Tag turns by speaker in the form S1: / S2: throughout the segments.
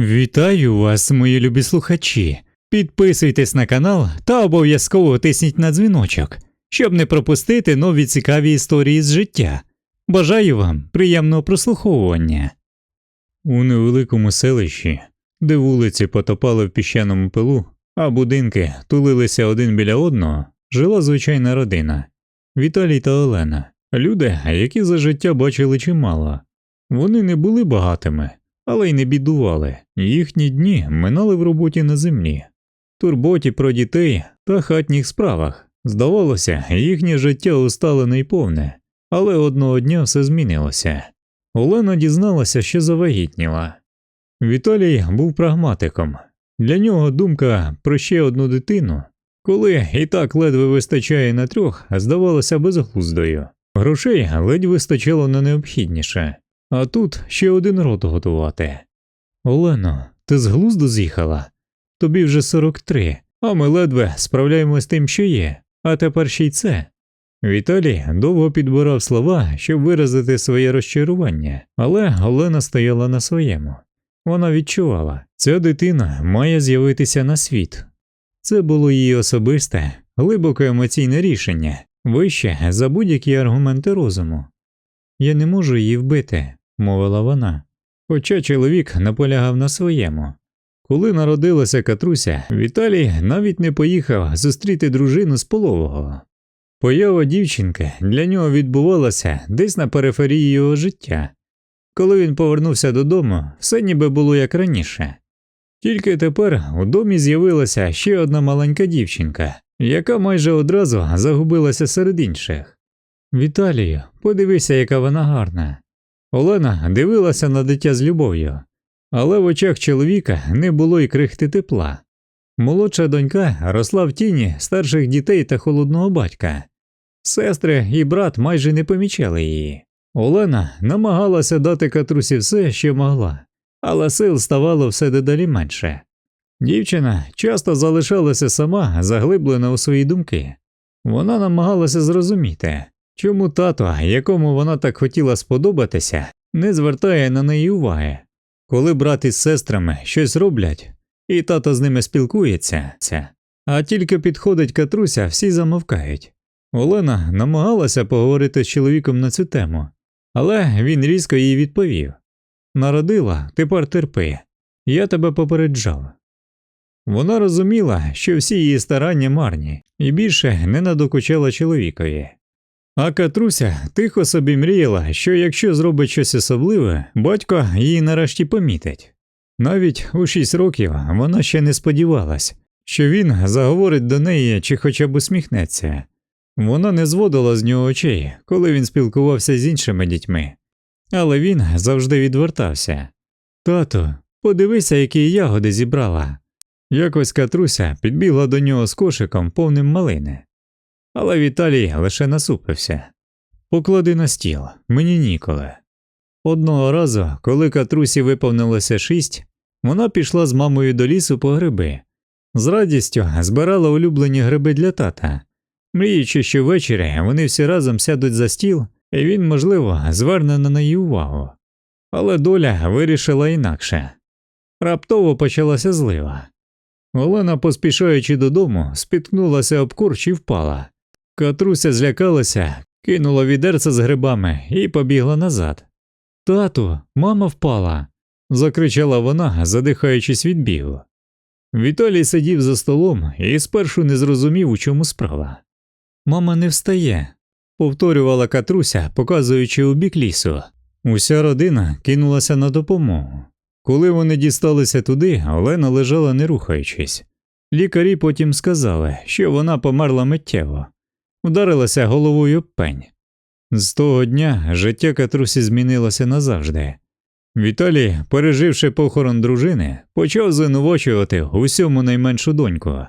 S1: Вітаю вас, мої любі слухачі. Підписуйтесь на канал та обов'язково тисніть на дзвіночок, щоб не пропустити нові цікаві історії з життя. Бажаю вам приємного прослуховування. У невеликому селищі, де вулиці потопали в піщаному пилу, а будинки тулилися один біля одного, жила звичайна родина Віталій та Олена, люди, які за життя бачили чимало. Вони не були багатими, але й не бідували. Їхні дні минали в роботі на землі, турботі про дітей та хатніх справах. Здавалося, їхнє життя усталене й повне, але одного дня все змінилося. Олена дізналася, що завагітніла. Віталій був прагматиком. Для нього думка про ще одну дитину, коли і так ледве вистачає на трьох, здавалося безглуздою. Грошей ледь вистачало на необхідніше, а тут ще один рот готувати. Олено, ти з глузду з'їхала? Тобі вже 43, а ми ледве справляємось з тим, що є, а тепер ще й це. Віталій довго підбирав слова, щоб виразити своє розчарування, але Олена стояла на своєму. Вона відчувала, ця дитина має з'явитися на світ. Це було її особисте, глибоке емоційне рішення, вище за будь-які аргументи розуму. Я не можу її вбити, мовила вона. Хоча чоловік наполягав на своєму. Коли народилася Катруся, Віталій навіть не поїхав зустріти дружину з полового. Поява дівчинки для нього відбувалася десь на периферії його життя. Коли він повернувся додому, все ніби було як раніше. Тільки тепер у домі з'явилася ще одна маленька дівчинка, яка майже одразу загубилася серед інших. Віталію, подивися, яка вона гарна. Олена дивилася на дитя з любов'ю, але в очах чоловіка не було й крихти тепла. Молодша донька росла в тіні старших дітей та холодного батька. Сестри і брат майже не помічали її. Олена намагалася дати катрусі все, що могла, але сил ставало все дедалі менше. Дівчина часто залишалася сама, заглиблена у свої думки. Вона намагалася зрозуміти, чому тато, якому вона так хотіла сподобатися, не звертає на неї уваги. Коли брат із сестрами щось роблять, і тато з ними спілкується, а тільки підходить катруся, всі замовкають. Олена намагалася поговорити з чоловіком на цю тему, але він різко їй відповів Народила, тепер терпи, я тебе попереджав. Вона розуміла, що всі її старання марні, і більше не надокучала чоловікові. А Катруся тихо собі мріяла, що якщо зробить щось особливе, батько її нарешті помітить. Навіть у шість років вона ще не сподівалась, що він заговорить до неї чи хоча б усміхнеться. Вона не зводила з нього очей, коли він спілкувався з іншими дітьми, але він завжди відвертався. Тато, подивися, які ягоди зібрала. Якось Катруся підбігла до нього з кошиком повним малини. Але Віталій лише насупився. Поклади на стіл, мені ніколи. Одного разу, коли Катрусі виповнилося шість, вона пішла з мамою до лісу по гриби. З радістю збирала улюблені гриби для тата, мріючи, що ввечері вони всі разом сядуть за стіл, і він, можливо, зверне на неї увагу. Але доля вирішила інакше. Раптово почалася злива. Олена, поспішаючи додому, спіткнулася об корч і впала. Катруся злякалася, кинула відерце з грибами і побігла назад. Тату, мама впала. закричала вона, задихаючись від бігу. Віталій сидів за столом і спершу не зрозумів, у чому справа. Мама не встає, повторювала Катруся, показуючи у бік лісу. Уся родина кинулася на допомогу. Коли вони дісталися туди, Олена лежала не рухаючись. Лікарі потім сказали, що вона померла миттєво, вдарилася головою пень. З того дня життя Катрусі змінилося назавжди. Віталій, переживши похорон дружини, почав звинувачувати усьому найменшу доньку.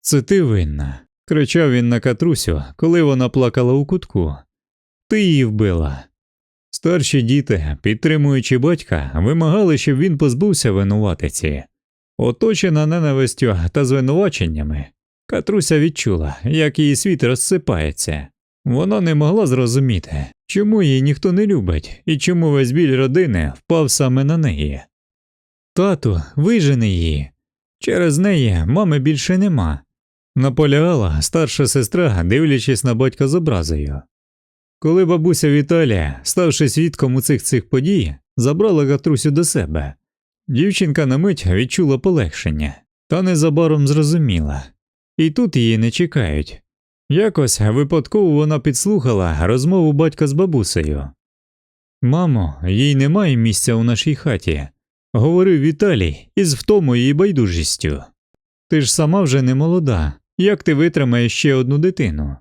S1: Це ти винна, кричав він на Катрусю, коли вона плакала у кутку. Ти її вбила. Старші діти, підтримуючи батька, вимагали, щоб він позбувся винуватиці. Оточена ненавистю та звинуваченнями, Катруся відчула, як її світ розсипається. Вона не могла зрозуміти, чому її ніхто не любить і чому весь біль родини впав саме на неї. Тату, вижени її. Через неї мами більше нема. Наполягала старша сестра, дивлячись на батька з образою. Коли бабуся Віталія, ставши свідком у цих цих подій, забрала Катрусю до себе, дівчинка на мить відчула полегшення, та незабаром зрозуміла. І тут її не чекають. Якось випадково вона підслухала розмову батька з бабусею. Мамо, їй немає місця у нашій хаті, говорив Віталій із втомою і байдужістю. Ти ж сама вже не молода, як ти витримаєш ще одну дитину?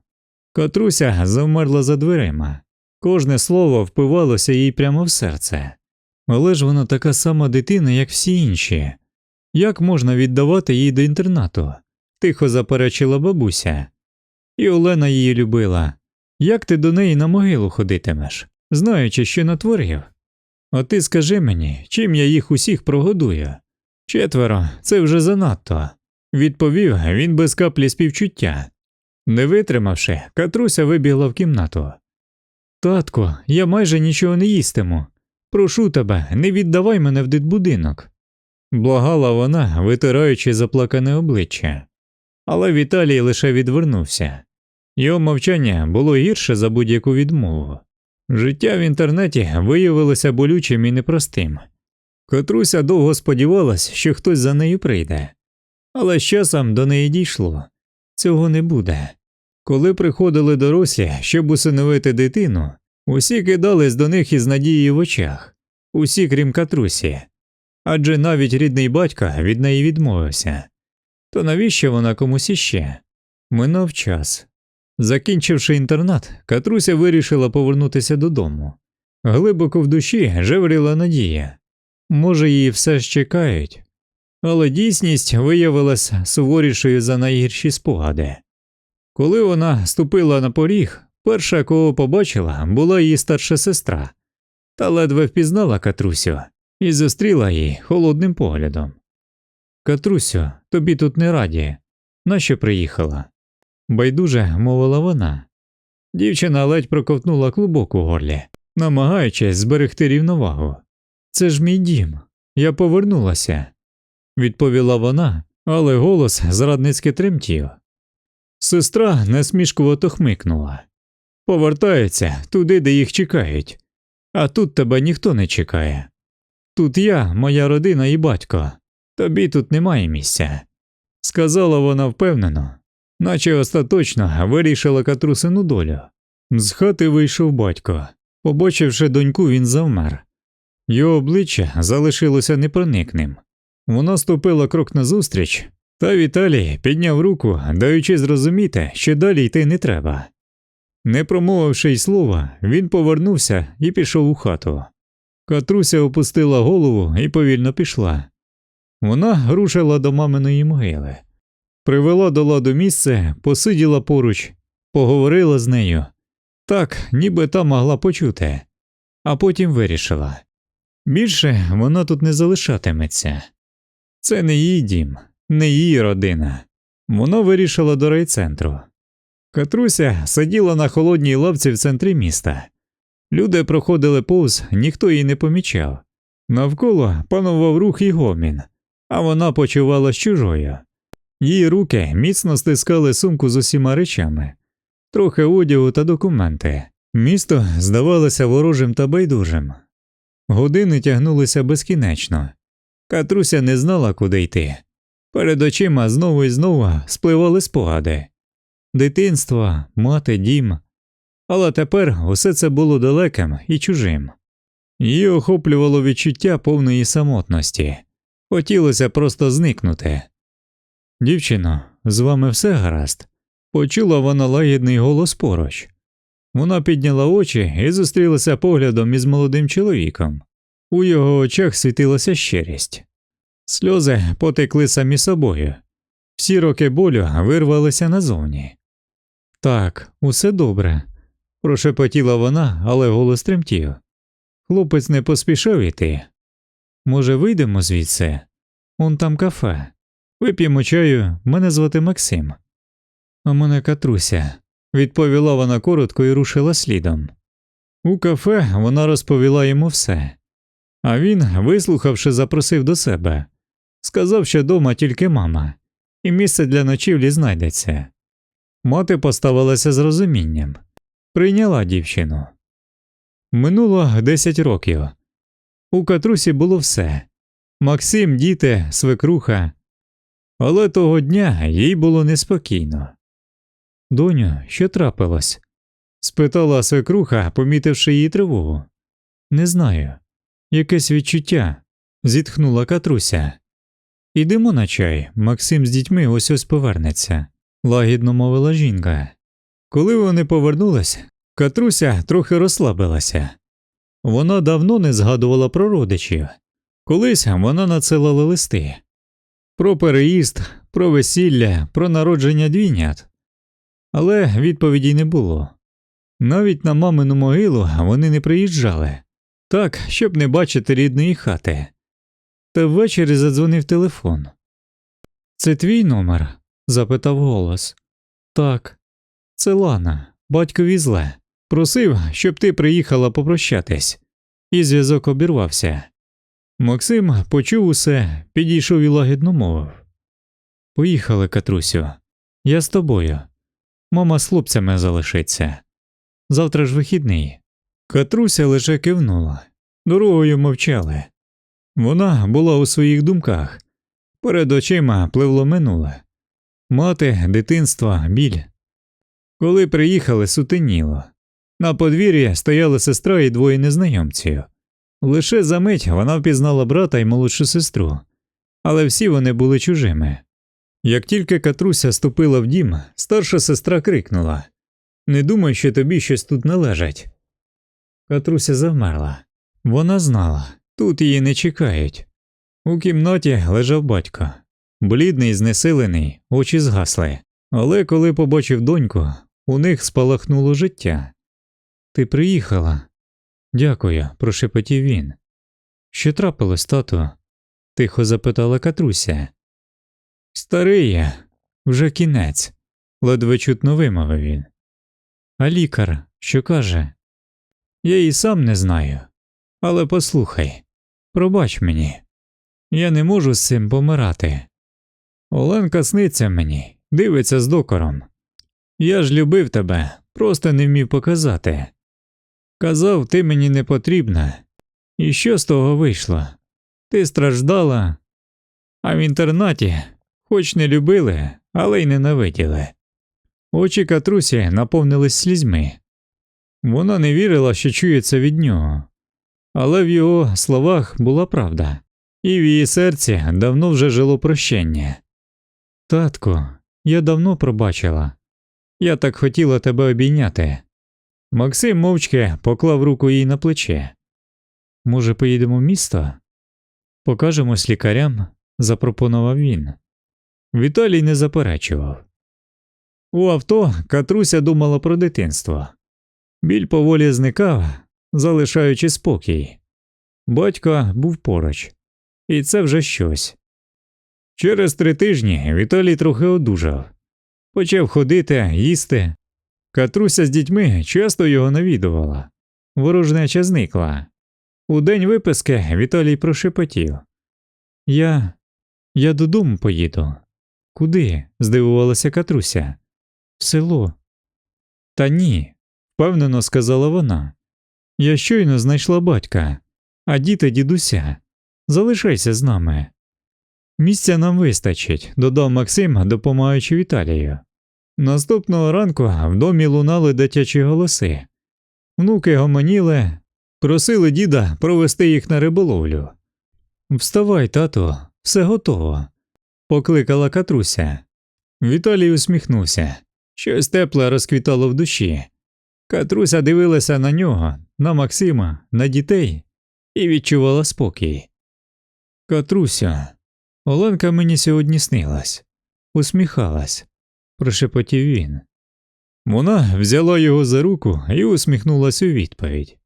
S1: Катруся завмерла за дверима. Кожне слово впивалося їй прямо в серце. Але ж вона така сама дитина, як всі інші. Як можна віддавати її до інтернату? Тихо заперечила бабуся. І Олена її любила. Як ти до неї на могилу ходитимеш, знаючи, що натворив? А ти скажи мені, чим я їх усіх прогодую? Четверо, це вже занадто, відповів він без каплі співчуття. Не витримавши, Катруся вибігла в кімнату. Татко, я майже нічого не їстиму. Прошу тебе, не віддавай мене в дитбудинок. Благала вона, витираючи заплакане обличчя. Але Віталій лише відвернувся. Його мовчання було гірше за будь-яку відмову. Життя в інтернеті виявилося болючим і непростим. Катруся довго сподівалась, що хтось за нею прийде, але з часом до неї дійшло цього не буде. Коли приходили дорослі, щоб усиновити дитину, усі кидались до них із надією в очах, усі крім Катрусі, адже навіть рідний батько від неї відмовився. То навіщо вона комусь іще? Минав час. Закінчивши інтернат, Катруся вирішила повернутися додому. Глибоко в душі жевріла надія. Може, її все ж чекають, але дійсність виявилася суворішою за найгірші спогади. Коли вона ступила на поріг, перша, кого побачила, була її старша сестра, та ледве впізнала Катрусю і зустріла її холодним поглядом. Катрусю, тобі тут не раді. Нащо приїхала? байдуже мовила вона. Дівчина ледь проковтнула клубок у горлі, намагаючись зберегти рівновагу. Це ж мій дім, я повернулася, відповіла вона, але голос зрадницьки тремтів. Сестра несмішкувато хмикнула. Повертаються туди, де їх чекають, а тут тебе ніхто не чекає. Тут я, моя родина і батько, тобі тут немає місця, сказала вона впевнено, наче остаточно вирішила катрусину долю. З хати вийшов батько. Побачивши доньку, він завмер. Його обличчя залишилося непроникним. Вона ступила крок назустріч, та Віталій підняв руку, даючи зрозуміти, що далі йти не треба. Не промовивши й слова, він повернувся і пішов у хату. Катруся опустила голову і повільно пішла. Вона рушила до маминої могили, привела до ладу місце, посиділа поруч, поговорила з нею так, ніби та могла почути, а потім вирішила більше вона тут не залишатиметься. Це не її дім, не її родина. Вона вирішила до райцентру. Катруся сиділа на холодній лавці в центрі міста. Люди проходили повз, ніхто її не помічав. Навколо панував рух і гомін, а вона почувалась чужою. Її руки міцно стискали сумку з усіма речами, трохи одягу та документи. Місто здавалося ворожим та байдужим. Години тягнулися безкінечно. Катруся не знала, куди йти. Перед очима знову і знову спливали спогади дитинство, мати, дім. Але тепер усе це було далеким і чужим. Її охоплювало відчуття повної самотності. Хотілося просто зникнути. Дівчино, з вами все гаразд. Почула вона лагідний голос поруч. Вона підняла очі і зустрілася поглядом із молодим чоловіком. У його очах світилася щирість. Сльози потекли самі собою, всі роки болю вирвалися назовні. Так, усе добре, прошепотіла вона, але голос тремтів. Хлопець не поспішав іти. Може, вийдемо звідси? Он там кафе. Вип'ємо чаю, мене звати Максим. А мене Катруся, відповіла вона коротко і рушила слідом. У кафе вона розповіла йому все. А він, вислухавши, запросив до себе. Сказав, що дома тільки мама, і місце для ночівлі знайдеться. Мати поставилася з розумінням, прийняла дівчину. Минуло 10 років. У катрусі було все Максим, діти, свекруха. Але того дня їй було неспокійно. Доню, що трапилось? спитала свекруха, помітивши її тривогу. Не знаю. Якесь відчуття, зітхнула Катруся. Ідемо на чай, Максим з дітьми ось ось повернеться, лагідно мовила жінка. Коли вони повернулись, Катруся трохи розслабилася. Вона давно не згадувала про родичів. Колись вона надсилала листи про переїзд, про весілля, про народження двійнят. Але відповідей не було. Навіть на мамину могилу вони не приїжджали так, щоб не бачити рідної хати. Та ввечері задзвонив телефон. Це твій номер? запитав голос. Так, це Лана, батькові зле. Просив, щоб ти приїхала попрощатись, і зв'язок обірвався. Максим почув усе, підійшов і лагідно мовив Поїхали, Катрусю, я з тобою. Мама з хлопцями залишиться. Завтра ж вихідний. Катруся лише кивнула. Дорогою мовчали. Вона була у своїх думках. Перед очима пливло минуле мати, дитинство, біль. Коли приїхали, сутеніло. На подвір'ї стояла сестра і двоє незнайомців. Лише за мить вона впізнала брата і молодшу сестру, але всі вони були чужими. Як тільки Катруся ступила в дім, старша сестра крикнула Не думай, що тобі щось тут належить. Катруся завмерла. Вона знала, тут її не чекають. У кімнаті лежав батько, блідний, знесилений, очі згасли. Але коли побачив доньку, у них спалахнуло життя. Ти приїхала. Дякую, прошепотів він. Що трапилось, тату? тихо запитала Катруся. Старий я, вже кінець, ледве чутно вимовив він. А лікар, що каже? Я і сам не знаю. Але послухай, пробач мені, я не можу з цим помирати. Оленка сниться мені, дивиться з докором. Я ж любив тебе, просто не вмів показати. Казав, ти мені не потрібна. І що з того вийшло? Ти страждала, а в інтернаті, хоч не любили, але й ненавиділи. Очі катрусі наповнились слізьми. Вона не вірила, що чується від нього, але в його словах була правда, і в її серці давно вже жило прощення. Татку, я давно пробачила. Я так хотіла тебе обійняти. Максим мовчки поклав руку їй на плече. Може, поїдемо в місто? Покажемось лікарям, запропонував він. Віталій не заперечував. У авто Катруся думала про дитинство. Біль поволі зникав, залишаючи спокій. Батько був поруч, і це вже щось. Через три тижні Віталій трохи одужав, почав ходити, їсти. Катруся з дітьми часто його навідувала. Ворожнеча зникла. У день виписки Віталій прошепотів Я. Я додому поїду. Куди? здивувалася Катруся. В село. Та ні, впевнено сказала вона. Я щойно знайшла батька, а діти дідуся. Залишайся з нами. Місця нам вистачить, додав Максим, допомагаючи Віталію. Наступного ранку в домі лунали дитячі голоси. Внуки гомоніли, просили діда провести їх на риболовлю. Вставай, тато, все готово, покликала Катруся. Віталій усміхнувся. Щось тепле розквітало в душі. Катруся дивилася на нього, на Максима, на дітей і відчувала спокій. Катруся, Оленка мені сьогодні снилась, усміхалась, прошепотів він. Вона взяла його за руку і усміхнулась у відповідь.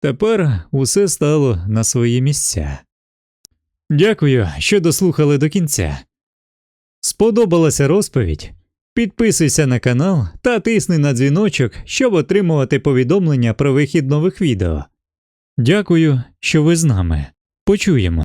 S1: Тепер усе стало на свої місця. Дякую, що дослухали до кінця. Сподобалася розповідь? Підписуйся на канал та тисни на дзвіночок, щоб отримувати повідомлення про вихід нових відео. Дякую, що ви з нами. Почуємо.